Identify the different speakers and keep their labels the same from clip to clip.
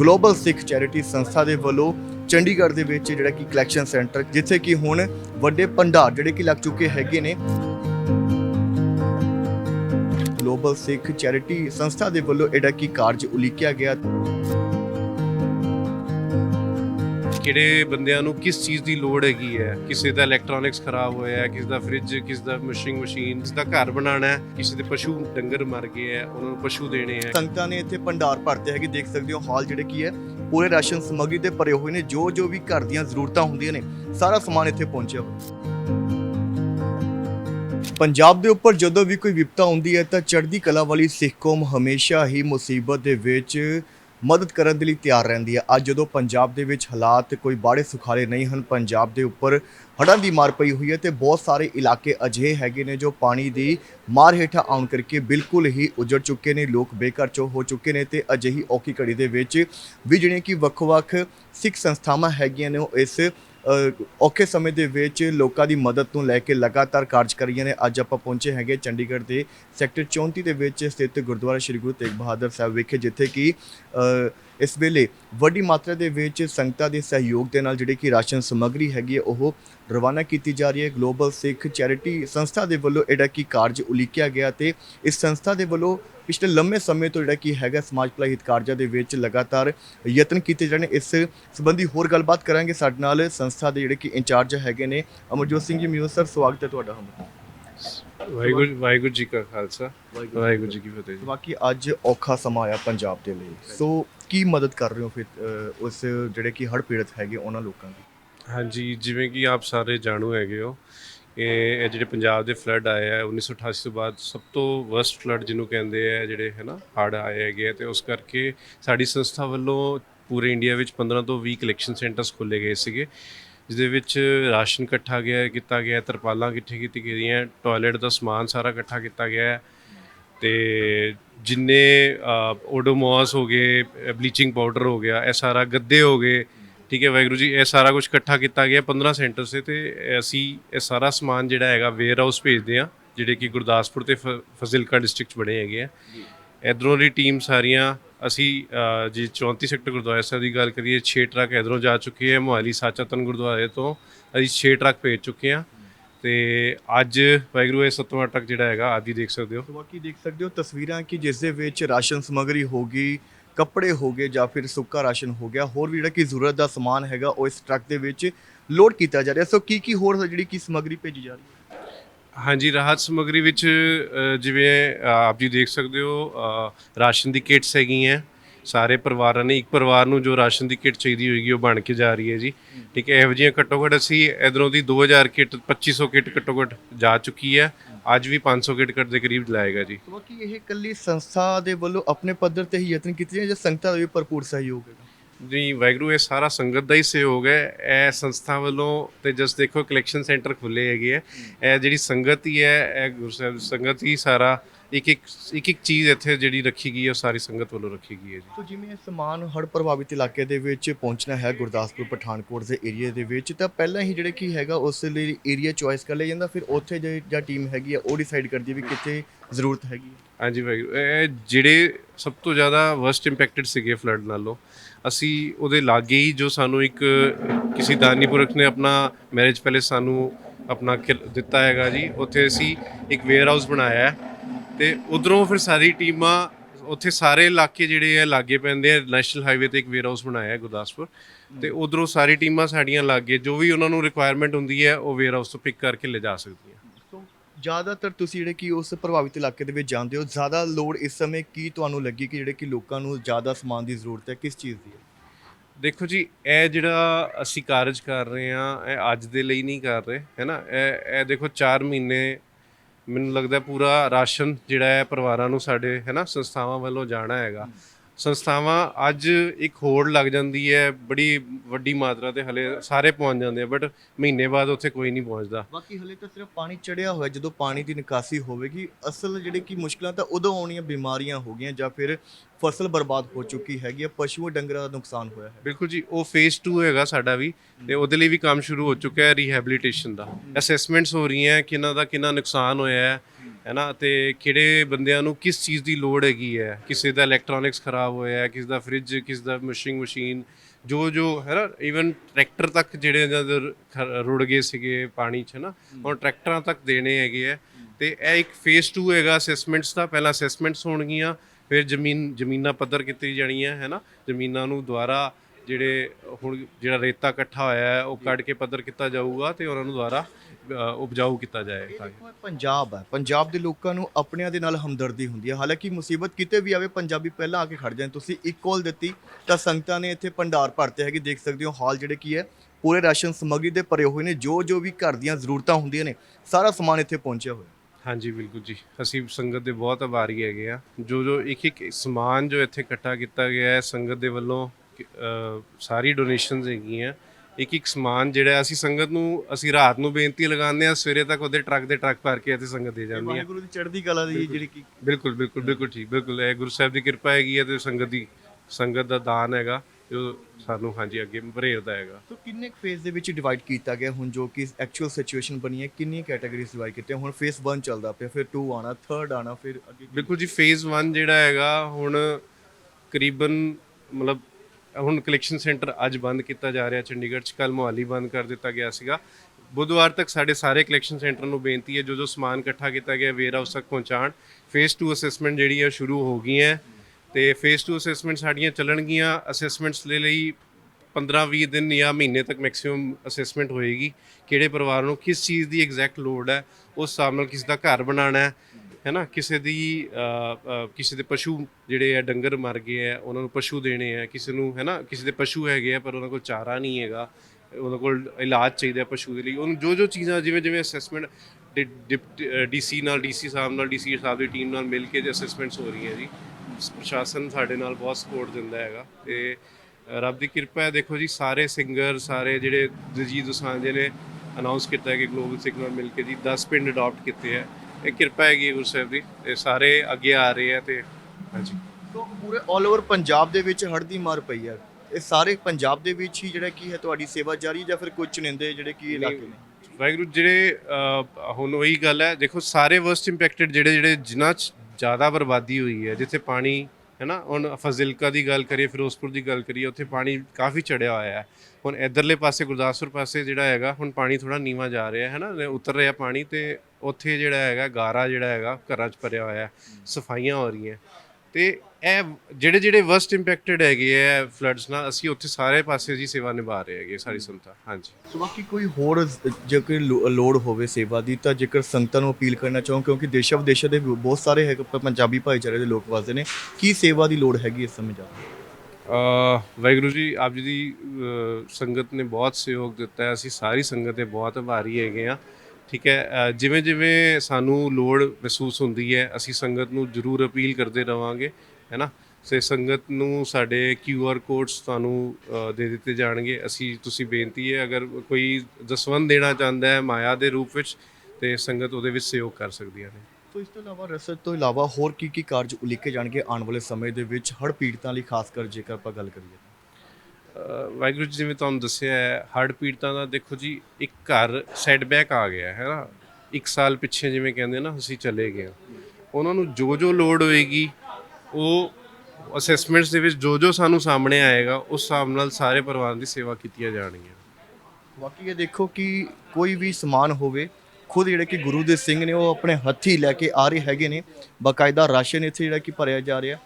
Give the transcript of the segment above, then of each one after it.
Speaker 1: Global ਸਿੱਖ charity ਸੰਸਥਾ ਦੇ ਵੱਲੋਂ ਚੰਡੀਗੜ੍ਹ ਦੇ ਵਿੱਚ ਜਿਹੜਾ ਕਿ ਕਲੈਕਸ਼ਨ ਸੈਂਟਰ ਜਿੱਥੇ ਕਿ ਹੁਣ ਵੱਡੇ ਭੰਡਾਰ ਜਿਹੜੇ ਕਿ ਲੱਗ ਚੁੱਕੇ ਹੈਗੇ ਨੇ। ਗਲੋਬਲ ਸਿੱਖ ਚੈਰਿਟੀ ਸੰਸਥਾ ਦੇ ਵੱਲੋਂ ਇਹਦਾ ਕੀ ਕਾਰਜ ਉਲੀਕਿਆ ਗਿਆ?
Speaker 2: ਕਿਹੜੇ ਬੰਦਿਆਂ ਨੂੰ ਕਿਸ ਚੀਜ਼ ਦੀ ਲੋੜ ਹੈਗੀ ਹੈ? ਕਿਸੇ ਦਾ ਇਲੈਕਟ੍ਰੋਨਿਕਸ ਖਰਾਬ ਹੋਇਆ ਹੈ, ਕਿਸੇ ਦਾ ਫ੍ਰਿਜ ਕਿਸੇ ਦਾ ਵਾਸ਼ਿੰਗ ਮਸ਼ੀਨ ਕਿਸੇ ਦਾ ਘਰ ਬਣਾਉਣਾ ਹੈ, ਕਿਸੇ ਦੇ ਪਸ਼ੂ ਡੰਗਰ ਮਰ ਗਏ ਹੈ, ਉਹਨਾਂ ਨੂੰ ਪਸ਼ੂ ਦੇਣੇ ਹੈ।
Speaker 1: ਸੰਗਤਾਂ ਨੇ ਇੱਥੇ ਭੰਡਾਰ ਭਰਤੇ ਹੈਗੇ, ਦੇਖ ਸਕਦੇ ਹੋ ਹਾਲ ਜਿਹੜੇ ਕੀ ਹੈ। ਪੂਰੇ ਰਾਸ਼ਨ ਸਮੱਗਰੀ ਦੇ ਭਰੇ ਹੋਏ ਨੇ ਜੋ ਜੋ ਵੀ ਘਰ ਦੀਆਂ ਜ਼ਰੂਰਤਾਂ ਹੁੰਦੀਆਂ ਨੇ, ਸਾਰਾ ਸਮਾਨ ਇੱਥੇ ਪਹੁੰਚਿਆ ਹੋਇਆ ਪੰਜਾਬ ਦੇ ਉੱਪਰ ਜਦੋਂ ਵੀ ਕੋਈ ਵਿਪਤਾ ਹੁੰਦੀ ਹੈ ਤਾਂ ਚੜ੍ਹਦੀ ਕਲਾ ਵਾਲੀ ਸਿੱਖ ਕੌਮ ਹਮੇਸ਼ਾ ਹੀ ਮੁਸੀਬਤ ਦੇ ਵਿੱਚ ਮਦਦ ਕਰਨ ਦੇ ਲਈ ਤਿਆਰ ਰਹਿੰਦੀ ਹੈ। ਅੱਜ ਜਦੋਂ ਪੰਜਾਬ ਦੇ ਵਿੱਚ ਹਾਲਾਤ ਕੋਈ ਬਾੜੇ ਸੁਖਾਲੇ ਨਹੀਂ ਹਨ, ਪੰਜਾਬ ਦੇ ਉੱਪਰ ਹੜ੍ਹਾਂ ਦੀ ਮਾਰ ਪਈ ਹੋਈ ਹੈ ਤੇ ਬਹੁਤ ਸਾਰੇ ਇਲਾਕੇ ਅਜਿਹੇ ਹੈਗੇ ਨੇ ਜੋ ਪਾਣੀ ਦੀ ਮਾਰ ਹੇਠਾਂ ਆਉਣ ਕਰਕੇ ਬਿਲਕੁਲ ਹੀ ਉਜੜ ਚੁੱਕੇ ਨੇ, ਲੋਕ ਬੇਘਰ ਚੋ ਹੋ ਚੁੱਕੇ ਨੇ ਤੇ ਅਜਿਹੀ ਔਖੀ ਘੜੀ ਦੇ ਵਿੱਚ ਵੀ ਜਿਹੜੀਆਂ ਕਿ ਵੱਖ-ਵੱਖ ਸਿੱਖ ਸੰਸਥਾਵਾਂ ਹੈਗੀਆਂ ਨੇ ਉਹ ਇਸ ਔਖੇ ਸਮੇਂ ਦੇ ਵਿੱਚ ਲੋਕਾਂ ਦੀ ਮਦਦ ਨੂੰ ਲੈ ਕੇ ਲਗਾਤਾਰ ਕਾਰਜ ਕਰ ਰਹੀਆਂ ਨੇ। ਅੱਜ ਆਪਾਂ ਪਹੁੰਚੇ ਹੈਗੇ ਚੰਡੀਗੜ੍ਹ ਦੇ ਸੈਕਟਰ 34 ਦੇ ਵਿੱਚ ਸਥਿਤ ਗੁਰਦੁਆਰਾ ਸ੍ਰੀ ਗੁਰੂ ਤੇਗ ਬਹਾਦਰ ਸਾਹਿਬ ਵਿਖੇ, ਜਿੱਥੇ ਕਿ ਇਸ ਵੇਲੇ ਵੱਡੀ ਮਾਤਰਾ ਦੇ ਵਿੱਚ ਸੰਗਤਾਂ ਦੇ ਸਹਿਯੋਗ ਦੇ ਨਾਲ ਜਿਹੜੀ ਕਿ ਰਾਸ਼ਨ ਸਮੱਗਰੀ ਹੈਗੀ ਹੈ, ਉਹ ਰਵਾਨਾ ਕੀਤੀ ਜਾ ਰਹੀ ਹੈ। ਗਲੋਬਲ ਸਿੱਖ ਚੈਰਿਟੀ ਸੰਸਥਾ ਦੇ ਵੱਲੋਂ ਇਹਦਾ ਕੀ ਕਾਰਜ ਉਲੀਕਿਆ ਗਿਆ ਤੇ ਇਸ ਸੰਸਥਾ ਦੇ ਵੱਲੋਂ ਪਿਛਲੇ ਲੰਮੇ ਸਮੇਂ ਤੋਂ ਜਿਹੜਾ ਕੀ ਹੈਗਾ ਸਮਾਜ ਭਲਾਈ ਹਿਤ ਕਾਰਜਾਂ ਦੇ ਵਿੱਚ ਲਗਾਤਾਰ ਯਤਨ ਕੀਤੇ ਜਾਣੇ ਇਸ ਸੰਬੰਧੀ ਹੋਰ ਗੱਲਬਾਤ ਕਰਾਂਗੇ। ਸਾਡੇ ਨਾਲ ਸੰਸਥਾ ਦੇ ਜਿਹੜੇ ਕਿ ਇੰਚਾਰਜ ਹੈਗੇ ਨੇ, ਅਮਰਜੋਤ ਸਿੰਘ ਜੀ ਮਿਊ ਸਰ, ਸਵਾਗਤ ਹੈ ਤੁਹਾਡਾ। ਹਮ
Speaker 2: ਵਾਹਿਗੁਰੂ ਵਾਹਿਗੁਰੂ ਜੀ ਕਾ ਖਾਲਸਾ ਵਾਹਿਗੁਰੂ ਜੀ ਕੀ ਫਤਿਹ। ਜੀ।
Speaker 1: ਬਾਕੀ ਅੱਜ ਔਖਾ ਸਮਾਂ ਆਇਆ ਪੰਜਾਬ ਦੇ ਲਈ। ਸੋ ਕੀ ਮਦਦ ਕਰ ਰਹੇ ਹੋ ਫਿਰ ਉਸ ਜਿਹੜੇ ਕਿ ਹੜ੍ਹ ਪੀੜਤ ਹੈਗੇ ਉਹਨਾਂ ਲੋਕਾਂ ਦੀ?
Speaker 2: ਹਾਂਜੀ ਜਿਵੇਂ ਕਿ ਆਪ ਸਾਰੇ ਜਾਣੂ ਹੈਗੇ ਹੋ ਇਹ ਇਹ ਜਿਹੜੇ ਪੰਜਾਬ ਦੇ ਫਲੱਡ ਆਏ ਆ 1988 ਤੋਂ ਬਾਅਦ ਸਭ ਤੋਂ ਵਰਸਟ ਫਲੱਡ ਜਿਹਨੂੰ ਕਹਿੰਦੇ ਆ ਜਿਹੜੇ ਹੈ ਨਾ ਹੜ੍ਹ ਆਏ ਹੈਗੇ ਤੇ ਉਸ ਕਰਕੇ ਸਾਡੀ ਸੰਸਥਾ ਵੱਲੋਂ ਪੂਰੇ ਇੰਡੀਆ ਵਿੱਚ 15 ਤੋਂ 20 ਕਲੈਕਸ਼ਨ ਸੈਂਟਰਸ ਖੋਲੇ ਗਏ ਸੀਗੇ। ਜਿਸ ਦੇ ਵਿੱਚ ਰਾਸ਼ਨ ਇਕੱਠਾ ਗਿਆ ਕੀਤਾ ਗਿਆ ਤਰਪਾਲਾਂ ਇਕੱਠੀ ਕੀਤੀ ਗਈਆਂ ਟਾਇਲਟ ਦਾ ਸਮਾਨ ਸਾਰਾ ਇਕੱਠਾ ਕੀਤਾ ਗਿਆ ਹੈ ਤੇ ਜਿੰਨੇ ਓਡੋਮੋਸ ਹੋ ਗਏ ਬਲੀਚਿੰਗ ਪਾਊਡਰ ਹੋ ਗਿਆ ਇਹ ਸਾਰਾ ਗੱਦੇ ਹੋ ਗਏ ਠੀਕ ਹੈ ਵਾਹਿਗੁਰੂ ਜੀ ਇਹ ਸਾਰਾ ਕੁਝ ਇਕੱਠਾ ਕੀਤਾ ਗਿਆ 15 ਸੈਂਟਰ ਸੇ ਤੇ ਅਸੀਂ ਇਹ ਸਾਰਾ ਸਮਾਨ ਜਿਹੜਾ ਹੈਗਾ ਵੇਅਰ ਹਾਊਸ ਭੇਜਦੇ ਆ ਜਿਹੜੇ ਕਿ ਗੁਰਦਾਸਪੁਰ ਤੇ ਫਾਜ਼ਿਲਕਾ ਡਿਸਟ੍ਰਿਕਟ 'ਚ ਬਣੇ ਹੈਗੇ ਆ। ਇਧਰੋਂ ਦੀ ਟੀਮ ਸਾਰੀਆਂ ਅਸੀਂ ਅ, ਜੀ 34 ਸੈਕਟਰ ਗੁਰਦੁਆਰਾ ਸਾਹਿਬ ਦੀ ਗੱਲ ਕਰੀਏ 6 ਟਰੱਕ ਇਧਰੋਂ ਜਾ ਚੁੱਕੇ ਹੈ। ਮੋਹਾਲੀ ਸਾਚਾਤਨ ਗੁਰਦੁਆਰੇ ਤੋਂ ਅਸੀਂ 6 ਟਰੱਕ ਭੇਜ ਚੁੱਕੇ ਹਾਂ। ਤੇ ਅੱਜ ਵਾਹਿਗੁਰੂ ਇਹ ਸੱਤਵਾਂ ਟਰੱਕ ਜਿਹੜਾ ਹੈਗਾ ਆਦੀ ਦੇਖ ਸਕਦੇ ਹੋ।
Speaker 1: ਬਾਕੀ ਦੇਖ ਸਕਦੇ ਹੋ ਤਸਵੀਰਾਂ ਕਿ ਜਿਸ ਦੇ ਵਿੱਚ ਰਾਸ਼ਨ ਸਮੱਗਰੀ ਹੋਗੀ ਕੱਪੜੇ ਹੋ ਗਏ ਜਾਂ ਫਿਰ ਸੁੱਕਾ ਰਾਸ਼ਨ ਹੋ ਗਿਆ ਹੋਰ ਵੀ ਜਿਹੜਾ ਕਿ ਜ਼ਰੂਰਤ ਦਾ ਸਮਾਨ ਹੈਗਾ ਉਹ ਇਸ ਟਰੱਕ ਦੇ ਵਿੱਚ ਲੋਡ ਕੀਤਾ ਜਾ ਰਿਹਾ। ਸੋ ਕੀ ਕੀ ਹੋਰ ਜਿਹੜੀ ਕਿ ਸਮੱਗਰੀ ਭੇਜੀ ਜਾ ਰਹੀ ਹੈ?
Speaker 2: ਹਾਂਜੀ ਰਾਹਤ ਸਮੱਗਰੀ ਵਿੱਚ ਅ, ਜਿਵੇਂ ਅ, ਆਪ ਜੀ ਦੇਖ ਸਕਦੇ ਹੋ ਅ, ਰਾਸ਼ਨ ਦੀ ਕਿੱਟਸ ਹੈਗੀਆਂ ਸਾਰੇ ਪਰਿਵਾਰਾਂ ਨੇ ਇੱਕ ਪਰਿਵਾਰ ਨੂੰ ਜੋ ਰਾਸ਼ਨ ਦੀ ਕਿੱਟ ਚਾਹੀਦੀ ਹੋਏਗੀ ਉਹ ਬਣ ਕੇ ਜਾ ਰਹੀ ਹੈ ਜੀ। ਠੀਕ ਹੈ ਇਹੋ ਜਿਹੀਆਂ ਘੱਟੋ ਘੱਟ ਅਸੀਂ ਇਧਰੋਂ ਦੀ 2000 ਕਿੱਟ 2500 ਕਿੱਟ ਘੱਟੋ ਘੱਟ ਜਾ ਚੁੱਕੀ ਹੈ। ਅੱਜ ਵੀ 500 ਕਿੱਟ ਘੱਟ ਦੇ ਕਰੀਬ ਲਾਏਗਾ ਜੀ।
Speaker 1: ਸੋ ਇਹ ਇਕੱਲੀ ਸੰਸਥਾ ਦੇ ਵੱਲੋਂ ਆਪਣੇ ਪੱਧਰ ਤੇ ਹੀ ਯਤਨ ਕੀਤੇ ਜਾਂ ਸੰਗਤਾਂ ਦਾ ਵੀ ਭਰਪੂਰ ਸਹਿਯੋਗ ਹੈਗਾ?
Speaker 2: ਜੀ, ਵਾਹਿਗੁਰੂ, ਇਹ ਸਾਰਾ ਸੰਗਤ ਦਾ ਹੀ ਸਹਿਯੋਗ ਹੈ। ਇਹ ਸੰਸਥਾ ਵੱਲੋਂ ਤੇ ਜਸ ਦੇਖੋ ਕਲੈਕਸ਼ਨ ਸੈਂਟਰ ਖੁੱਲੇ ਹੈਗੇ ਆ। ਇਹ ਜਿਹੜੀ ਸੰਗਤ ਹੀ ਹੈ, ਇਹ ਗੁਰੂ ਸਾਹਿਬ ਦੀ ਸੰਗਤ ਹੀ ਸਾਰਾ ਇੱਕ ਇੱਕ ਇੱਕ ਇੱਕ ਚੀਜ਼ ਇੱਥੇ ਜਿਹੜੀ ਰੱਖੀ ਗਈ ਹੈ, ਉਹ ਸਾਰੀ ਸੰਗਤ ਵੱਲੋਂ ਰੱਖੀ ਗਈ ਹੈ ਜੀ।
Speaker 1: ਸੋ ਜਿਵੇਂ ਇਹ ਸਮਾਨ ਹੜ੍ਹ ਪ੍ਰਭਾਵਿਤ ਇਲਾਕੇ ਦੇ ਵਿੱਚ ਪਹੁੰਚਣਾ ਹੈ, ਗੁਰਦਾਸਪੁਰ, ਪਠਾਨਕੋਟ ਦੇ ਏਰੀਆ ਦੇ ਵਿੱਚ, ਤਾਂ ਪਹਿਲਾਂ ਹੀ ਜਿਹੜੇ ਕੀ ਹੈਗਾ, ਉਸ ਲਈ ਏਰੀਆ ਚੁਆਇਸ ਕਰ ਲਿਆ ਜਾਂਦਾ, ਫਿਰ ਉੱਥੇ ਜੇ ਜਾਂ ਟੀਮ ਹੈਗੀ ਆ, ਉਹ ਡਿਸਾਈਡ ਕਰਦੀ ਹੈ ਵੀ ਕਿੱਥੇ ਜ਼ਰੂਰਤ ਹੈਗੀ ਹੈ।
Speaker 2: ਹਾਂਜੀ ਭਾਈ, ਇਹ ਜਿਹੜੇ ਸਭ ਤੋਂ ਜ਼ਿਆਦਾ ਵਰਸਟ ਇੰਪੈਕਟਡ ਸੀਗੇ ਫਲੱਡ ਨਾਲੋਂ, ਅਸੀਂ ਉਹਦੇ ਲਾਗੇ ਹੀ ਜੋ ਸਾਨੂੰ ਇੱਕ, ਕਿਸੇ ਦਾਨੀ ਪੁਰਖ ਨੇ ਆਪਣਾ ਮੈਰਿਜ ਪੈਲੇਸ ਸਾਨੂੰ ਆਪਣਾ ਕਿਲ- ਦਿੱਤਾ ਹੈਗਾ ਜੀ, ਉੱਥੇ ਅਸੀਂ ਇੱਕ ਵੇਅਰ ਹਾਊਸ ਬਣਾਇਆ ਹੈ ਤੇ ਉਧਰੋਂ ਫਿਰ ਸਾਰੀ ਟੀਮਾਂ, ਉੱਥੇ ਸਾਰੇ ਇਲਾਕੇ ਜਿਹੜੇ ਆ ਲਾਗੇ ਪੈਂਦੇ ਆ ਨੈਸ਼ਨਲ ਹਾਈਵੇ ਤੇ ਇੱਕ ਵੇਅਰ ਹਾਊਸ ਬਣਾਇਆ ਹੈ ਗੁਰਦਾਸਪੁਰ, ਤੇ ਉਧਰੋਂ ਸਾਰੀ ਟੀਮਾਂ ਸਾਡੀਆਂ ਲਾਗੇ, ਜੋ ਵੀ ਉਹਨਾਂ ਨੂੰ ਰਿਕੁਆਇਰਮੈਂਟ ਹੁੰਦੀ ਹੈ, ਉਹ ਵੇਅਰ ਹਾਊਸ ਤੋਂ ਪਿਕ ਕਰਕੇ ਲੈ ਜਾ ਸਕਦੀਆਂ।
Speaker 1: ਜ਼ਿਆਦਾਤਰ ਤੁਸੀਂ ਜਿਹੜੇ ਕਿ ਉਸ ਪ੍ਰਭਾਵਿਤ ਇਲਾਕੇ ਦੇ ਵਿੱਚ ਜਾਂਦੇ ਹੋ, ਜ਼ਿਆਦਾ ਲੋੜ ਇਸ ਸਮੇਂ ਕੀ ਤੁਹਾਨੂੰ ਲੱਗੀ ਕਿ ਜਿਹੜੇ ਕਿ ਲੋਕਾਂ ਨੂੰ ਜ਼ਿਆਦਾ ਸਮਾਨ ਦੀ ਜ਼ਰੂਰਤ ਹੈ, ਕਿਸ ਚੀਜ਼ ਦੀ ਹੈ?
Speaker 2: ਦੇਖੋ ਜੀ, ਇਹ ਜਿਹੜਾ ਅਸੀਂ ਕਾਰਜ ਕਰ ਰਹੇ ਹਾਂ, ਇਹ ਅੱਜ ਦੇ ਲਈ ਨਹੀਂ ਕਰ ਰਹੇ, ਹੈ ਨਾ? ਇਹ ਇਹ ਦੇਖੋ 4 ਮਹੀਨੇ ਮੈਨੂੰ ਲੱਗਦਾ ਪੂਰਾ ਰਾਸ਼ਨ ਜਿਹੜਾ ਹੈ ਪਰਿਵਾਰਾਂ ਨੂੰ ਸਾਡੇ, ਹੈ ਨਾ, ਸੰਸਥਾਵਾਂ ਵੱਲੋਂ ਜਾਣਾ ਹੈਗਾ। ਸੰਸਥਾਵਾਂ ਅੱਜ ਇੱਕ ਹੋੜ ਲੱਗ ਜਾਂਦੀ ਹੈ ਬੜੀ ਵੱਡੀ ਮਾਤਰਾ ਤੇ ਹਲੇ ਸਾਰੇ ਪਹੁੰਚ ਜਾਂਦੇ ਆ ਬਟ ਮਹੀਨੇ ਬਾਅਦ ਉੱਥੇ ਕੋਈ ਨਹੀਂ ਪਹੁੰਚਦਾ।
Speaker 1: ਬਾਕੀ ਹਲੇ ਤਾਂ ਸਿਰਫ ਪਾਣੀ ਚੜਿਆ ਹੋਇਆ ਜਦੋਂ ਪਾਣੀ ਦੀ ਨਿਕਾਸੀ ਹੋਵੇਗੀ ਅਸਲ ਜਿਹੜੇ ਕਿ ਮੁਸ਼ਕਲਾਂ ਤਾਂ ਉਦੋਂ ਆਉਣੀਆਂ ਬਿਮਾਰੀਆਂ ਹੋ ਗਈਆਂ ਜਾਂ ਫਿਰ ਫਸਲ ਬਰਬਾਦ ਹੋ ਚੁੱਕੀ ਹੈਗੀ ਹੈ ਪਸ਼ੂ ਡੰਗਰਾਂ ਦਾ ਨੁਕਸਾਨ ਹੋਇਆ ਹੈ।
Speaker 2: ਬਿਲਕੁਲ ਜੀ ਉਹ ਫੇਜ਼ 2 ਹੈਗਾ ਸਾਡਾ ਵੀ ਤੇ ਉਹਦੇ ਲਈ ਵੀ ਕੰਮ ਸ਼ੁਰੂ ਹੋ ਚੁੱਕਾ ਹੈ ਰੀਹੈਬਿਲਿਟੇਸ਼ਨ ਦਾ। ਅਸੈਸਮੈਂਟਸ ਹੋ ਰਹੀਆਂ ਕਿ ਇਹਨਾਂ ਦਾ ਕਿੰਨਾ ਨੁਕਸਾਨ ਹੋਇਆ ਹੈ ਹੈ ਨਾ ਤੇ ਕਿਹੜੇ ਬੰਦਿਆਂ ਨੂੰ ਕਿਸ ਚੀਜ਼ ਦੀ ਲੋੜ ਹੈਗੀ ਹੈ? ਕਿਸੇ ਦਾ ਇਲੈਕਟ੍ਰੋਨਿਕਸ ਖਰਾਬ ਹੋਇਆ ਹੈ ਕਿਸੇ ਦਾ ਫ੍ਰਿਜ ਕਿਸੇ ਦਾ ਵਾਸ਼ਿੰਗ ਮਸ਼ੀਨ ਜੋ ਜੋ ਹੈ ਨਾ ਇਵਨ ਟਰੈਕਟਰ ਤੱਕ ਜਿਹੜੇ ਜਦ ਰੁੜ ਗਏ ਸੀਗੇ ਪਾਣੀ 'ਚ ਨਾ ਹੁਣ ਟਰੈਕਟਰਾਂ ਤੱਕ ਦੇਣੇ ਹੈਗੇ ਆ ਤੇ ਇਹ ਇੱਕ ਫੇਸ 2 ਹੈਗਾ ਅਸੈਸਮੈਂਟਸ ਦਾ। ਪਹਿਲਾਂ ਅਸੈਸਮੈਂਟਸ ਹੋਣਗੀਆਂ ਫਿਰ ਜ਼ਮੀਨ ਜ਼ਮੀਨਾਂ ਪੱਧਰ ਕੀਤੀ ਜਾਣੀਆਂ ਹੈ ਨਾ ਜ਼ਮੀਨਾਂ ਨੂੰ ਦੁਬਾਰਾ ਜਿਹੜੇ ਹੁਣ ਜਿਹੜਾ ਰੇਤਾ ਇਕੱਠਾ ਹੋਇਆ ਹੈ ਉਹ ਕੱਢ ਕੇ ਪੱਧਰ ਕੀਤਾ ਜਾਊਗਾ ਤੇ ਉਹਨਾਂ ਨੂੰ ਦੁਬਾਰਾ ਉਪਜਾਊ ਕੀਤਾ ਜਾਏਗਾ
Speaker 1: ਪੰਜਾਬ ਹੈ। ਪੰਜਾਬ ਦੇ ਲੋਕਾਂ ਨੂੰ ਆਪਣਿਆਂ ਦੇ ਨਾਲ ਹਮਦਰਦੀ ਹੁੰਦੀ ਹੈ। ਹਾਲਾਂਕਿ ਮੁਸੀਬਤ ਕਿਤੇ ਵੀ ਆਵੇ ਪੰਜਾਬੀ ਪਹਿਲਾਂ ਆ ਕੇ ਖੜ ਜਾਣ। ਤੁਸੀਂ ਇੱਕ ਕਾਲ ਦਿੱਤੀ ਤਾਂ ਸੰਗਤਾਂ ਨੇ ਇੱਥੇ ਭੰਡਾਰ ਭਰਤੇ ਹੈਗੇ ਦੇਖ ਸਕਦੇ ਹੋ ਹਾਲ ਜਿਹੜੇ ਕੀ ਹੈ। ਪੂਰੇ ਰਾਸ਼ਨ ਸਮੱਗਰੀ ਦੇ ਭਰੇ ਹੋਏ ਨੇ ਜੋ ਜੋ ਵੀ ਘਰ ਦੀਆਂ ਜ਼ਰੂਰਤਾਂ ਹੁੰਦੀਆਂ ਨੇ ਸਾਰਾ ਸਮਾਨ ਇੱਥੇ ਪਹੁੰਚਿਆ ਹੋਇਆ।
Speaker 2: ਹਾਂਜੀ ਬਿਲਕੁਲ ਜੀ। ਅਸੀਂ ਸੰਗਤ ਦੇ ਬਹੁਤ ਆਭਾਰੀ ਹੈਗੇ ਆ। ਜੋ ਜੋ ਇੱਕ ਇੱਕ ਸਮਾਨ ਜੋ ਇੱਥੇ ਇਕੱਠਾ ਕੀਤਾ ਗਿਆ ਹੈ ਸੰਗਤ ਦੇ ਵੱਲੋਂ ਸਾਰੀ ਡੋਨੇਸ਼ਨਸ ਹੈਗੀਆਂ। ਇੱਕ ਇੱਕ ਸਮਾਨ ਜਿਹੜਾ ਅਸੀਂ ਸੰਗਤ ਨੂੰ ਅਸੀਂ ਰਾਤ ਨੂੰ ਬੇਨਤੀ ਲਗਾਉਂਦੇ ਆ ਸਵੇਰੇ ਤੱਕ ਉਹਦੇ ਟਰੱਕ ਦੇ ਟਰੱਕ ਭਰ ਕੇ ਇੱਥੇ ਸੰਗਤ ਦੇ ਜਾਂਦੀ ਹੈ।
Speaker 1: ਵਾਹਿਗੁਰੂ ਦੀ ਚੜ੍ਹਦੀ ਕਲਾ ਦੀ ਜਿਹੜੀ ਕੀ
Speaker 2: ਬਿਲਕੁਲ ਬਿਲਕੁਲ ਬਿਲਕੁਲ ਠੀਕ ਬਿਲਕੁਲ। ਇਹ ਗੁਰੂ ਸਾਹਿਬ ਦੀ ਕਿਰਪਾ ਹੈਗੀ ਹੈ ਤੇ ਸੰਗਤ ਦੀ ਸੰਗਤ ਦਾ ਦਾਨ ਹੈਗਾ ਜੋ ਸਾਨੂੰ ਹਾਂਜੀ ਅੱਗੇ ਪ੍ਰੇਰਦਾ ਹੈਗਾ।
Speaker 1: ਸੋ ਕਿੰਨੇ ਫੇਜ਼ ਦੇ ਵਿੱਚ ਡਿਵਾਈਡ ਕੀਤਾ ਗਿਆ? ਹੁਣ ਜੋ ਕਿ ਐਕਚੁਅਲ ਸਿਚੁਏਸ਼ਨ ਬਣੀ ਹੈ ਕਿੰਨੀ ਕੈਟਾਗਰੀਜ਼ ਡਿਵਾਈਡ ਕੀਤੀਆਂ? ਹੁਣ ਫੇਸ 1 ਚੱਲਦਾ ਪਿਆ ਫਿਰ 2 ਆਣਾ 3rd ਆਣਾ ਫਿਰ ਅੱਗੇ
Speaker 2: ਬਿਲਕੁਲ ਜੀ ਫੇਜ਼ 1 ਜਿਹੜਾ ਹੈਗਾ ਹੁਣ ਕਰੀਬਨ ਮਤਲਬ ਹੁਣ ਕਲੈਕਸ਼ਨ ਸੈਂਟਰ ਅੱਜ ਬੰਦ ਕੀਤਾ ਜਾ ਰਿਹਾ, ਚੰਡੀਗੜ੍ਹ ਚ ਕੱਲ ਮੁਹਾਲੀ ਬੰਦ ਕਰ ਦਿੱਤਾ ਗਿਆ ਸੀਗਾ। ਬੁੱਧਵਾਰ ਤੱਕ ਸਾਡੇ ਸਾਰੇ ਕਲੈਕਸ਼ਨ ਸੈਂਟਰ ਨੂੰ ਬੇਨਤੀ ਹੈ, ਜੋ ਜੋ ਸਮਾਨ ਇਕੱਠਾ ਕੀਤਾ ਗਿਆ ਵੇਅਰ ਹਾਊਸ ਤੱਕ ਪਹੁੰਚਾਉਣ। ਫੇਸ 2 ਅਸੈਸਮੈਂਟ ਜਿਹੜੀ ਹੈ ਸ਼ੁਰੂ ਹੋ ਗਈ ਹੈ ਤੇ ਫੇਸ 2 ਅਸੈਸਮੈਂਟ ਸਾਡੀਆਂ ਚੱਲਣਗੀਆਂ। ਅਸੈਸਮੈਂਟਸ ਦੇ ਲਈ 15-20 ਦਿਨ ਜਾਂ ਮਹੀਨੇ ਤੱਕ ਮੈਕਸਿਮਮ ਅਸੈਸਮੈਂਟ ਹੋਏਗੀ। ਕਿਹੜੇ ਪਰਿਵਾਰ ਨੂੰ ਕਿਸ ਚੀਜ਼ ਦੀ ਐਗਜ਼ੈਕਟ ਲੋੜ ਹੈ, ਉਸ ਹਿਸਾਬ ਨਾਲ ਕਿਸ ਦਾ ਘਰ ਬਣਾਉਣਾ ਹੈ ਹੈ ਨਾ ਕਿਸੇ ਦੀ ਕਿਸੇ ਦੇ ਪਸ਼ੂ ਜਿਹੜੇ ਆ ਡੰਗਰ ਮਰ ਗਏ ਆ, ਉਹਨਾਂ ਨੂੰ ਪਸ਼ੂ ਦੇਣੇ ਆ, ਕਿਸੇ ਨੂੰ ਹੈ ਨਾ ਕਿਸੇ ਦੇ ਪਸ਼ੂ ਹੈਗੇ ਆ, ਪਰ ਉਹਨਾਂ ਕੋਲ ਚਾਰਾ ਨਹੀਂ ਹੈਗਾ, ਉਹਨਾਂ ਕੋਲ ਇਲਾਜ ਚਾਹੀਦਾ ਪਸ਼ੂ ਦੇ ਲਈ। ਉਹਨੂੰ ਜੋ ਜੋ ਚੀਜ਼ਾਂ ਜਿਵੇਂ ਜਿਵੇਂ ਅਸੈਸਮੈਂਟ ਡੀਸੀ ਨਾਲ, ਡੀਸੀ ਸਾਹਿਬ ਨਾਲ, ਡੀਸੀ ਸਾਹਿਬ ਦੀ ਟੀਮ ਨਾਲ ਮਿਲ ਕੇ ਜੇ ਅਸੈਸਮੈਂਟਸ ਹੋ ਰਹੀਆਂ ਜੀ, ਪ੍ਰਸ਼ਾਸਨ ਸਾਡੇ ਨਾਲ ਬਹੁਤ ਸਪੋਰਟ ਦਿੰਦਾ ਹੈਗਾ ਤੇ ਰੱਬ ਦੀ ਕਿਰਪਾ ਹੈ, ਦੇਖੋ ਜੀ, ਸਾਰੇ ਸਿੰਗਰ ਸਾਰੇ ਜਿਹੜੇ ਦਿਲਜੀਤ ਦੋਸਾਂਝ ਜੀ ਨੇ ਅਨਾਉਂਸ ਕੀਤਾ ਹੈ ਕਿ ਗਲੋਬਲ ਸਿੱਖ ਨਾਲ ਮਿਲ ਕੇ ਜੀ 10 ਪਿੰਡ ਅਡਾਪਟ ਕੀਤੇ ਹੈ। ਇਹ ਕਿਰਪਾ ਹੈਗੀ ਗੁਰੂ ਸਾਹਿਬ ਦੀ ਤੇ ਸਾਰੇ ਅੱਗੇ ਆ ਰਹੇ ਆ ਤੇ ਹਾਂਜੀ।
Speaker 1: ਸੋ ਪੂਰੇ 올 ਓਵਰ ਪੰਜਾਬ ਦੇ ਵਿੱਚ ਹੜ੍ਹ ਦੀ ਮਾਰ ਪਈ ਹੈ। ਇਹ ਸਾਰੇ ਪੰਜਾਬ ਦੇ ਵਿੱਚ ਹੀ ਜਿਹੜਾ ਕੀ ਹੈ ਤੁਹਾਡੀ ਸੇਵਾ ਜਾਰੀ ਜਾਂ ਫਿਰ ਕੁਝ ਚੁਣਿੰਦੇ ਜਿਹੜੇ ਕੀ ਇਲਾਕੇ ਨੇ?
Speaker 2: ਵਾਹਿਗੁਰੂ ਜਿਹੜੇ ਅਹ, ਹੁਣ ਉਹੀ ਗੱਲ ਹੈ। ਦੇਖੋ ਸਾਰੇ ਵਰਸਟ ਇੰਪੈਕਟਡ ਜਿਹੜੇ ਜਿਹੜੇ ਜਿਨ੍ਹਾਂ 'ਚ ਜ਼ਿਆਦਾ ਬਰਬਾਦੀ ਹੋਈ ਹੈ ਜਿੱਥੇ ਪਾਣੀ ਹੈ ਨਾ ਹੁਣ ਫਜ਼ਿਲਕਾ ਦੀ ਗੱਲ ਕਰੀਏ, ਫਿਰੋਜ਼ਪੁਰ ਦੀ ਗੱਲ ਕਰੀਏ, ਉੱਥੇ ਪਾਣੀ ਕਾਫੀ ਚੜਿਆ ਹੋਇਆ ਹੈ। ਹੁਣ ਇਧਰਲੇ ਪਾਸੇ, ਗੁਰਦਾਸਪੁਰ ਪਾਸੇ ਜਿਹੜਾ ਹੈਗਾ, ਹੁਣ ਪਾਣੀ ਥੋੜਾ ਨੀਵਾ ਜਾ ਰਿਹਾ ਹੈ ਨਾ ਉਤਰ ਰਿਹਾ ਪਾਣੀ ਤੇ ਉੱਥੇ ਜਿਹੜਾ ਹੈਗਾ, ਗਾਰਾ ਜਿਹੜਾ ਹੈਗਾ, ਘਰਾਂ 'ਚ ਭਰਿਆ ਹੋਇਆ ਸਫਾਈਆਂ ਹੋ ਰਹੀਆਂ। ਤੇ ਇਹ ਜਿਹੜੇ ਜਿਹੜੇ ਵਰਸਟ ਇੰਪੈਕਟਡ ਹੈਗੇ ਆ ਫਲੱਡਸ ਨਾਲ ਅਸੀਂ ਉੱਥੇ ਸਾਰੇ ਪਾਸੇ ਜੀ ਸੇਵਾ ਨਿਭਾ ਰਹੇ ਹੈਗੇ ਸਾਰੀ ਸੰਸਥਾ ਹਾਂਜੀ।
Speaker 1: ਸੋ ਬਾਕੀ ਕੋਈ ਹੋਰ ਜੇਕਰ ਲੋੜ ਹੋਵੇ ਸੇਵਾ ਦੀ ਤਾਂ ਜੇਕਰ ਸੰਗਤਾਂ ਨੂੰ ਅਪੀਲ ਕਰਨਾ ਚਾਹੋ ਕਿਉਂਕਿ ਦੇਸ਼ਾਂ ਵਿਦੇਸ਼ਾਂ ਦੇ ਬਹੁਤ ਸਾਰੇ ਪ- ਪੰਜਾਬੀ ਭਾਈਚਾਰੇ ਦੇ ਲੋਕ ਵਸਦੇ ਨੇ ਕੀ ਸੇਵਾ ਦੀ ਲੋੜ ਹੈਗੀ ਇਸ ਸਮੇਂ ਜਾ
Speaker 2: ਵਾਹਿਗੁਰੂ ਜੀ ਆਪ ਜੀ ਦੀ ਸੰਗਤ ਨੇ ਬਹੁਤ ਸਹਿਯੋਗ ਦਿੱਤਾ ਹੈ ਅਸੀਂ ਸਾਰੀ ਸੰਗਤ ਦੇ ਬਹੁਤ ਆਭਾਰੀ ਹੈਗੇ ਆ ਠੀਕ ਹੈ ਜਿਵੇਂ ਜਿਵੇਂ ਸਾਨੂੰ ਲੋੜ ਮਹਿਸੂਸ ਹੁੰਦੀ ਹੈ ਅਸੀਂ ਸੰਗਤ ਨੂੰ ਜ਼ਰੂਰ ਅਪੀਲ ਕਰਦੇ ਰਵਾਂਗੇ ਹੈ ਨਾ? ਸੇ ਸੰਗਤ ਨੂੰ ਸਾਡੇ ਕਿਊ ਆਰ ਕੋਡਸ ਤੁਹਾਨੂੰ ਅ, ਦੇ ਦਿੱਤੇ ਜਾਣਗੇ। ਅਸੀਂ ਤੁਸੀਂ ਬੇਨਤੀ ਹੈ ਅਗਰ ਕੋਈ ਦਸਵੰਦ ਦੇਣਾ ਚਾਹੁੰਦਾ ਹੈ ਮਾਇਆ ਦੇ ਰੂਪ ਵਿੱਚ ਤੇ ਸੰਗਤ ਉਹਦੇ ਵਿੱਚ ਸਹਿਯੋਗ ਕਰ ਸਕਦੀਆਂ ਨੇ।
Speaker 1: ਸੋ ਇਸ ਤੋਂ ਇਲਾਵਾ ਰਸਦ ਤੋਂ ਇਲਾਵਾ ਹੋਰ ਕੀ ਕੀ ਕਾਰਜ ਉਲੀਕੇ ਜਾਣਗੇ ਆਉਣ ਵਾਲੇ ਸਮੇਂ ਦੇ ਵਿੱਚ ਹੜ੍ਹ ਪੀੜਤਾਂ ਲਈ ਖਾਸ ਕਰ ਜੇਕਰ ਆਪਾਂ ਗੱਲ ਕਰੀਏ
Speaker 2: ਅਹ ਵਾਹਿਗੁਰੂ ਜੀ ਜਿਵੇਂ ਤੁਹਾਨੂੰ ਦੱਸਿਆ ਹੈ ਹੜ੍ਹ ਪੀੜਤਾਂ ਦਾ ਦੇਖੋ ਜੀ ਇੱਕ ਘਰ ਸੈਟਬੈਕ ਆ ਗਿਆ ਹੈ ਨਾ? ਇੱਕ ਸਾਲ ਪਿੱਛੇ ਜਿਵੇਂ ਕਹਿੰਦੇ ਨਾ ਅਸੀਂ ਚਲੇ ਗਏ ਹਾਂ। ਉਹਨਾਂ ਨੂੰ ਜੋ ਜੋ ਲੋਡ ਹੋਏਗੀ ਉਹ ਅਸੈਸਮੈਂਟਸ ਦੇ ਵਿੱਚ ਜੋ ਜੋ ਸਾਨੂੰ ਸਾਹਮਣੇ ਆਏਗਾ, ਉਸ ਹਿਸਾਬ ਨਾਲ ਸਾਰੇ ਪਰਿਵਾਰ ਦੀ ਸੇਵਾ ਕੀਤੀਆਂ ਜਾਣਗੀਆਂ।
Speaker 1: ਬਾਕੀ ਇਹ ਦੇਖੋ ਕਿ ਕੋਈ ਵੀ ਸਮਾਨ ਹੋਵੇ, ਖੁਦ ਜਿਹੜੇ ਕਿ ਗੁਰੂ ਦੇ ਸਿੰਘ ਨੇ, ਉਹ ਆਪਣੇ ਹੱਥੀ ਲੈ ਕੇ ਆ ਰਹੇ ਹੈਗੇ ਨੇ। ਬਕਾਇਦਾ ਰਾਸ਼ਨ ਇੱਥੇ ਜਿਹੜਾ ਕਿ ਭਰਿਆ ਜਾ ਰਿਹਾ।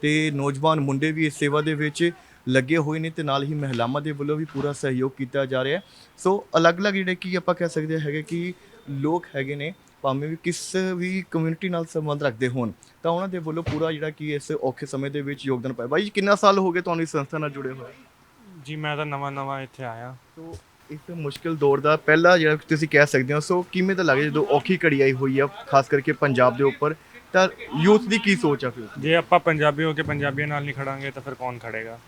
Speaker 1: ਤੇ ਨੌਜਵਾਨ ਮੁੰਡੇ ਵੀ ਇਸ ਸੇਵਾ ਦੇ ਵਿੱਚ ਲੱਗੇ ਹੋਏ ਨੇ ਤੇ ਨਾਲ ਹੀ ਮਹਿਲਾਵਾਂ ਦੇ ਵੱਲੋਂ ਵੀ ਪੂਰਾ ਸਹਿਯੋਗ ਕੀਤਾ ਜਾ ਰਿਹਾ। ਸੋ ਅਲੱਗ-ਅਲੱਗ ਜਿਹੜੇ ਕਿ ਆਪਾਂ ਕਹਿ ਸਕਦੇ ਹੈਗੇ ਕਿ ਲੋਕ ਹੈਗੇ ਨੇ ਭਾਵੇਂ ਵੀ ਕਿਸ ਵੀ ਕਮਿਊਨਿਟੀ ਨਾਲ ਸੰਬੰਧ ਰੱਖਦੇ ਹੋਣ ਤਾਂ ਉਹਨਾਂ ਦੇ ਵੱਲੋਂ ਪੂਰਾ ਜਿਹੜਾ ਕੀ ਇਸ ਔਖੇ ਸਮੇਂ ਦੇ ਵਿੱਚ ਯੋਗਦਾਨ ਪਾਇਆ। ਬਾਈ ਜੀ ਕਿੰਨਾ ਸਾਲ ਹੋ ਗਏ ਤੁਹਾਨੂੰ ਇਸ ਸੰਸਥਾ ਨਾਲ ਜੁੜੇ ਹੋਏ?
Speaker 3: ਜੀ ਮੈਂ ਤਾਂ ਨਵਾਂ ਨਵਾਂ ਇੱਥੇ ਆਇਆ।
Speaker 1: ਸੋ ਇਸ ਮੁਸ਼ਕਿਲ ਦੌਰ ਦਾ ਪਹਿਲਾ ਜਿਹੜਾ ਤੁਸੀਂ ਕਹਿ ਸਕਦੇ ਹੋ ਸੋ ਕਿਵੇਂ ਤਾਂ ਲੱਗੇ ਜਦੋਂ ਔਖੀ ਘੜੀ ਆਈ ਹੋਈ ਆ ਖਾਸ ਕਰਕੇ ਪੰਜਾਬ ਦੇ ਉੱਪਰ? ਤਾਂ ਯੂਥ ਦੀ ਕੀ ਸੋਚ ਆ ਫਿਰ?
Speaker 3: ਜੇ ਆਪਾਂ ਪੰਜਾਬੀ ਹੋ ਕੇ ਪੰਜਾਬੀਆਂ ਨਾਲ ਨਹੀਂ ਖੜਾਂਗੇ ਤਾਂ ਫਿਰ ਕੌਣ ਖੜੇਗਾ?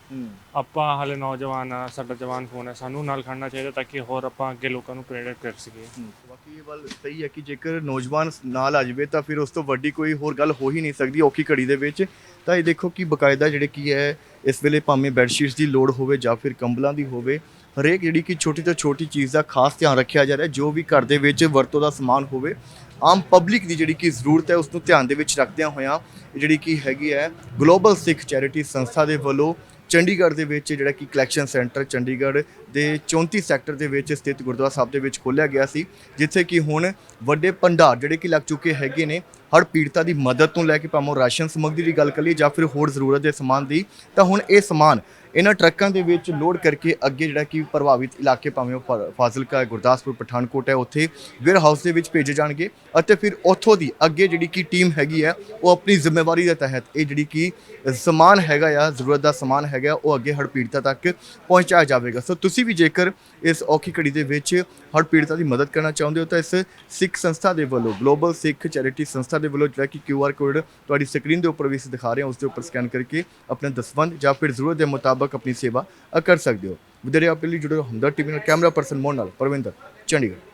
Speaker 3: ਆਪਾਂ ਹਾਲੇ ਨੌਜਵਾਨ ਆ ਸਾਡਾ ਜਵਾਨ ਖੂਨ ਹੈ ਸਾਨੂੰ ਨਾਲ ਖੜਨਾ ਚਾਹੀਦਾ ਤਾਂ ਕਿ ਹੋਰ ਆਪਾਂ ਅੱਗੇ ਲੋਕਾਂ ਨੂੰ ਪ੍ਰੇਰਿਤ ਕਰ ਸਕੀਏ।
Speaker 1: ਬਾਕੀ ਇਹ ਗੱਲ ਸਹੀ ਹੈ ਕਿ ਜੇਕਰ ਨੌਜਵਾਨ ਨਾਲ ਆ ਜਾਵੇ ਤਾਂ ਫਿਰ ਉਸ ਤੋਂ ਵੱਡੀ ਕੋਈ ਹੋਰ ਗੱਲ ਹੋ ਹੀ ਨਹੀਂ ਸਕਦੀ ਔਖੀ ਘੜੀ ਦੇ ਵਿੱਚ। ਤਾਂ ਇਹ ਦੇਖੋ ਕਿ ਬਕਾਇਦਾ ਜਿਹੜੇ ਕੀ ਹੈ ਇਸ ਵੇਲੇ ਭਾਵੇਂ ਬੈੱਡ ਸ਼ੀਟਸ ਦੀ ਲੋੜ ਹੋਵੇ ਜਾਂ ਫਿਰ ਕੰਬਲਾਂ ਦੀ ਹੋਵੇ ਹਰੇਕ ਜਿਹੜੀ ਕਿ ਛੋਟੀ ਤੋਂ ਛੋਟੀ ਚੀਜ਼ ਦਾ ਖਾਸ ਧਿਆਨ ਰੱਖਿਆ ਜਾ ਰਿਹਾ ਜੋ ਵੀ ਘਰ ਦੇ ਵਿੱਚ ਵਰਤੋਂ ਦਾ ਸਮਾਨ ਹੋਵੇ ਆਮ ਪਬਲਿਕ ਦੀ ਜਿਹੜੀ ਕਿ ਜ਼ਰੂਰਤ ਹੈ ਉਸ ਨੂੰ ਧਿਆਨ ਦੇ ਵਿੱਚ ਰੱਖਦਿਆਂ ਹੋਇਆਂ ਜਿਹੜੀ ਕਿ ਹੈਗੀ ਹੈ, ਗਲੋਬਲ ਸਿੱਖ ਚੈਰਿਟੀ ਸੰਸਥਾ ਦੇ ਵੱਲੋਂ ਚੰਡੀਗੜ੍ਹ ਦੇ ਵਿੱਚ ਜਿਹੜਾ ਕਿ ਕਲੈਕਸ਼ਨ ਸੈਂਟਰ ਚੰਡੀਗੜ੍ਹ ਦੇ 34 ਸੈਕਟਰ ਦੇ ਵਿੱਚ ਸਥਿਤ ਗੁਰਦੁਆਰਾ ਸਾਹਿਬ ਦੇ ਵਿੱਚ ਖੋਲ੍ਹਿਆ ਗਿਆ ਸੀ, ਜਿੱਥੇ ਕਿ ਹੁਣ ਵੱਡੇ ਭੰਡਾਰ ਜਿਹੜੇ ਕਿ ਲੱਗ ਚੁੱਕੇ ਹੈਗੇ ਨੇ ਹਰ ਪੀੜਤਾਂ ਦੀ ਮਦਦ ਤੋਂ ਲੈ ਕੇ ਭਾਵੇਂ ਰਾਸ਼ਨ ਸਮੱਗਰੀ ਦੀ ਗੱਲ ਕਰੀਏ ਜਾਂ ਫਿਰ ਹੋਰ ਜ਼ਰੂਰਤ ਦੇ ਸਮਾਨ ਦੀ, ਤਾਂ ਹੁਣ ਇਹ ਸਮਾਨ ਇਹਨਾਂ ਟਰੱਕਾਂ ਦੇ ਵਿੱਚ ਲੋਡ ਕਰਕੇ ਅੱਗੇ ਜਿਹੜਾ ਕਿ ਪ੍ਰਭਾਵਿਤ ਇਲਾਕੇ ਭਾਵੇਂ ਉਹ ਫਾ- ਫਾਜ਼ਿਲਕਾ ਗੁਰਦਾਸਪੁਰ, ਪਠਾਨਕੋਟ ਹੈ, ਉੱਥੇ ਵੇਅਰ ਹਾਊਸ ਦੇ ਵਿੱਚ ਭੇਜੇ ਜਾਣਗੇ ਅਤੇ ਫਿਰ ਉੱਥੋਂ ਦੀ ਅੱਗੇ ਜਿਹੜੀ ਕਿ ਟੀਮ ਹੈਗੀ ਹੈ, ਉਹ ਆਪਣੀ ਜ਼ਿੰਮੇਵਾਰੀ ਦੇ ਤਹਿਤ ਇਹ ਜਿਹੜੀ ਕਿ ਸਮਾਨ ਹੈਗਾ ਆ, ਜ਼ਰੂਰਤ ਦਾ ਸਮਾਨ ਹੈਗਾ, ਉਹ ਅੱਗੇ ਹੜ੍ਹ ਪੀੜਤਾਂ ਤੱਕ ਪਹੁੰਚਾਇਆ ਜਾਵੇਗਾ। ਸੋ ਤੁਸੀਂ ਤੁਸੀਂ ਵੀ ਜੇਕਰ ਇਸ ਔਖੀ ਘੜੀ ਦੇ ਵਿੱਚ ਹੜ੍ਹ ਪੀੜਤਾਂ ਦੀ ਮਦਦ ਕਰਨਾ ਚਾਹੁੰਦੇ ਹੋ ਤਾਂ ਇਸ ਸਿੱਖ ਸੰਸਥਾ ਦੇ ਵੱਲੋਂ ਗਲੋਬਲ ਸਿੱਖ ਚੈਰਿਟੀ ਸੰਸਥਾ ਦੇ ਵੱਲੋਂ ਜਿਹੜਾ ਕਿ ਕਿਊ ਆਰ ਕੋਡ ਤੁਹਾਡੀ ਸਕਰੀਨ ਦੇ ਉੱਪਰ ਵੀ ਅਸੀਂ ਦਿਖਾ ਰਹੇ ਹਾਂ, ਉਸ ਦੇ ਉੱਪਰ ਸਕੈਨ ਕਰਕੇ ਆਪਣਾ ਦਸਵੰਦ ਜਾਂ ਫਿਰ ਜ਼ਰੂਰਤ ਦੇ ਮੁਤਾਬਕ ਆਪਣੀ ਸੇਵਾ ਕਰ ਸਕਦੇ ਹੋ। ਵਧੇਰੇ ਆਪਣੇ ਲਈ ਜੁੜੇ ਰਹੋ ਹਮਦਰ ਟੀਵੀ ਨਾਲ, ਕੈਮਰਾ ਪਰਸਨ ਮੋਹਨ ਨਾਲ, ਪਰਵਿੰਦਰ, ਚੰਡੀਗੜ੍ਹ।